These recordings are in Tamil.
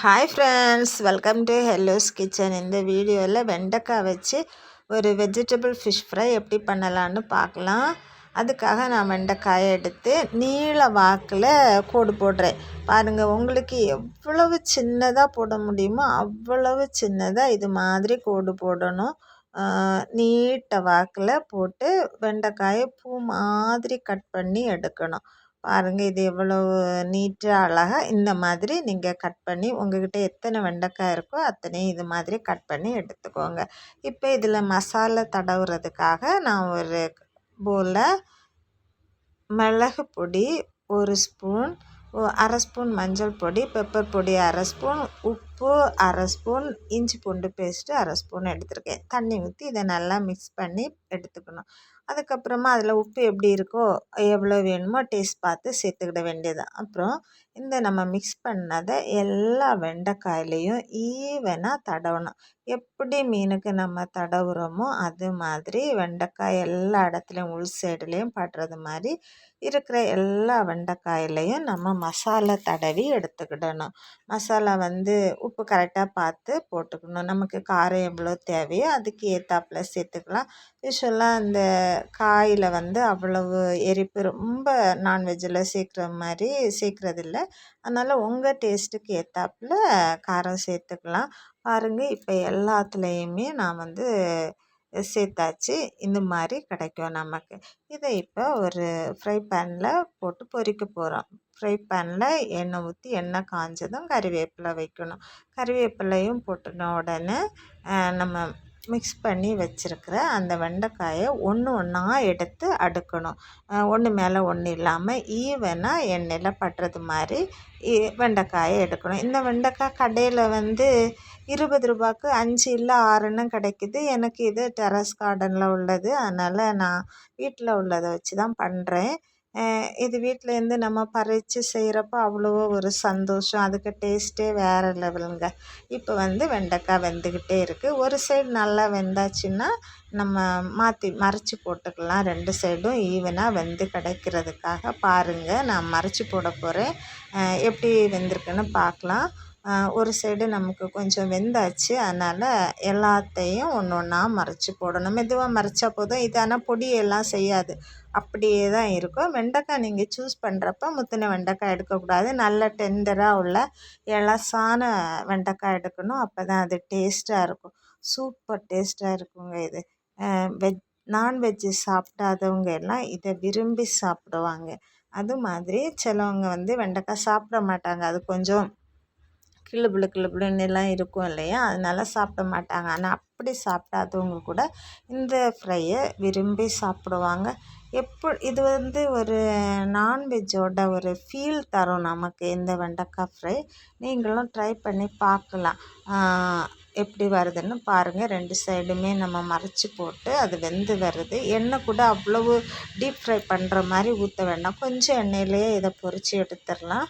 Hi friends welcome to Hello's Kitchen இந்த வீடியோவில் வெண்டைக்காய் வச்சு ஒரு வெஜிடபிள் ஃபிஷ் ஃப்ரை எப்படி பண்ணலான்னு பார்க்கலாம். அதுக்காக நான் வெண்டைக்காயை எடுத்து நீள வாக்கில் கோடு போடுறேன். பாருங்கள் உங்களுக்கு எவ்வளவு சின்னதாக போட முடியுமோ அவ்வளவு சின்னதாக இது மாதிரி கோடு போடணும். நீட்ட வாக்கில் போட்டு வெண்டைக்காயை பூ மாதிரி கட் பண்ணி எடுக்கணும். பாருங்கள் இது எவ்வளவு நீட்டாக அழகாக இந்த மாதிரி நீங்கள் கட் பண்ணி உங்கள்கிட்ட எத்தனை வெண்டைக்காய் இருக்கோ அத்தனையும் இது மாதிரி கட் பண்ணி எடுத்துக்கோங்க. இப்போ இதில் மசாலா தடவுறதுக்காக நான் ஒரு பவுலில் மிளகு பொடி ஒரு ஸ்பூன் அரை ஸ்பூன் மஞ்சள் பொடி பெப்பர் பொடி அரை ஸ்பூன் உப்பு அரை ஸ்பூன் இஞ்சி பூண்டு பேஸ்ட்டு அரை ஸ்பூன் எடுத்திருக்கேன். தண்ணி ஊற்றி இதை நல்லா மிக்ஸ் பண்ணி எடுத்துக்கணும். அதுக்கப்புறமா அதில் உப்பு எப்படி இருக்கோ எவ்வளோ வேணுமோ டேஸ்ட் பார்த்து சேர்த்துக்கிட வேண்டியது அப்புறம் இந்த நம்ம மிக்ஸ் பண்ணதை எல்லா வெண்டைக்காயிலையும் ஈவனாக தடவணும். எப்படி மீனுக்கு நம்ம தடவுறோமோ அது மாதிரி வெண்டைக்காய் எல்லா இடத்துலையும் உள் சைடுலேயும் படுறது மாதிரி இருக்கிற எல்லா வெண்டைக்காயிலையும் நம்ம மசாலா தடவி எடுத்துக்கிடணும். மசாலா வந்து உப்பு கரெக்டாக பார்த்து போட்டுக்கணும். நமக்கு காரம் எவ்வளோ தேவையோ அதுக்கு ஏற்றாப்புல சேர்த்துக்கலாம். யூஸ்வலாக அந்த காயில் வந்து அவ்வளவு எரிப்பு ரொம்ப நான்வெஜ்ஜில் சேர்க்குற மாதிரி சேர்க்குறதில்ல. அதனால் உங்கள் டேஸ்ட்டுக்கு ஏற்றாப்புல காரம் சேர்த்துக்கலாம். பாருங்கள் இப்போ எல்லாத்துலேயுமே நான் வந்து சேர்த்தாச்சு. இந்த மாதிரி கிடைக்கும் நமக்கு. இதை இப்போ ஒரு ஃப்ரை பேனில் போட்டு பொறிக்க போகிறோம் ஃப்ரை பேனில் எண்ணெய் ஊற்றி எண்ணெய் காஞ்சதும் கறிவேப்பிலை வைக்கணும். கறிவேப்பிலையும் போட்டுன உடனே நம்ம மிக்ஸ் பண்ணி வச்சுருக்கிற அந்த வெண்டைக்காயை ஒன்று ஒன்றா எடுத்து அடுக்கணும். ஒன்று மேலே ஒன்று இல்லாமல் ஈவனாக எண்ணெயில் பட்டுறது மாதிரி வெண்டைக்காயை எடுக்கணும். இந்த வெண்டைக்காய் கடையில் வந்து இருபது ரூபாய்க்கு அஞ்சு இல்லை ஆறுன்னு கிடைக்கிது. எனக்கு இது டெரஸ் கார்டனில் உள்ளது. அதனால் நான் வீட்டில் உள்ளதை வச்சு தான் பண்ணுறேன் இது வீட்டிலேருந்து நம்ம பறித்து செய்கிறப்ப அவ்வளோ ஒரு சந்தோஷம். அதுக்கு டேஸ்ட்டே வேறு லெவலுங்க இப்போ வந்து வெண்டைக்காய் வெந்துக்கிட்டே இருக்குது ஒரு சைடு நல்லா வெந்தாச்சுன்னா நம்ம மாற்றி மறைச்சி போட்டுக்கலாம். ரெண்டு சைடும் ஈவனாக வெந்து கிடைக்கிறதுக்காக பாருங்கள் நான் மறைச்சி போட போகிறேன் எப்படி வெந்திருக்குன்னு பார்க்கலாம் ஒரு சைடு நமக்கு கொஞ்சம் வெந்தாச்சு. அதனால் எல்லாத்தையும் ஒன்று ஒன்றா மறைச்சி போடணும். மெதுவாக மறைச்சா போதும். இது ஆனால் பொடியெல்லாம் செய்யாது. அப்படியே தான் இருக்கும். வெண்டைக்காய் நீங்கள் சூஸ் பண்ணுறப்ப முத்தின வெண்டைக்காய் எடுக்கக்கூடாது. நல்ல டெண்டராக உள்ள இலசான வெண்டைக்காய் எடுக்கணும். அப்போ தான் அது டேஸ்ட்டாக இருக்கும். சூப்பர் டேஸ்ட்டாக இருக்குங்க இது. வெஜ் நான்வெஜ்ஜு சாப்பிடாதவங்க எல்லாம் இதை விரும்பி சாப்பிடுவாங்க. அது மாதிரி சிலவங்க வந்து வெண்டைக்காய் சாப்பிட மாட்டாங்க. அது கொஞ்சம் கிளுபுளு பிளு எல்லாம் இருக்கும் இல்லையா? அதனால சாப்பிட மாட்டாங்க. ஆனால் அப்படி சாப்பிடாதவங்க கூட இந்த ஃப்ரையை விரும்பி சாப்பிடுவாங்க. எப்போ இது வந்து ஒரு நான்வெஜ்ஜோட ஒரு ஃபீல் தரும் நமக்கு இந்த வெண்டைக்காய் ஃப்ரை நீங்களும் ட்ரை பண்ணி பார்க்கலாம். எப்படி வருதுன்னு பாருங்கள் ரெண்டு சைடுமே நம்ம மறைச்சி போட்டு அது வெந்து வருது. எண்ணெய் கூட அவ்வளவு டீப் ஃப்ரை பண்ணுற மாதிரி ஊற்ற வேண்டாம். கொஞ்சம் எண்ணெயிலேயே இதை பொறிச்சு எடுத்துடலாம்.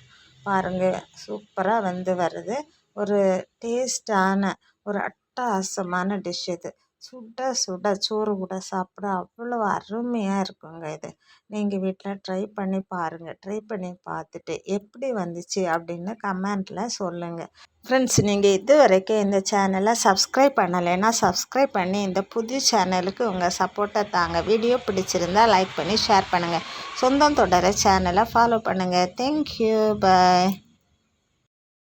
பாருங்கள் சூப்பராக வெந்து வருது. ஒரு டேஸ்ட்டான ஒரு அட்டகாசமான டிஷ் இது. சுட சுட சோறு கூட சாப்பிட அவ்வளோ அருமையாக இருக்குங்க இது. நீங்கள் வீட்டில் ட்ரை பண்ணி பாருங்கள் ட்ரை பண்ணி பார்த்துட்டு எப்படி வந்துச்சு அப்படின்னு கமெண்ட்டில் சொல்லுங்கள் ஃப்ரெண்ட்ஸ் நீங்கள் இது வரைக்கும் இந்த சேனலை சப்ஸ்கிரைப் பண்ணலைன்னா சப்ஸ்கிரைப் பண்ணி இந்த புது சேனலுக்கு உங்கள் சப்போர்ட்டை தாங்க. வீடியோ பிடிச்சிருந்தால் லைக் பண்ணி ஷேர் பண்ணுங்கள் சொந்தம் தொடர சேனலை ஃபாலோ பண்ணுங்கள் தேங்க்யூ பாய்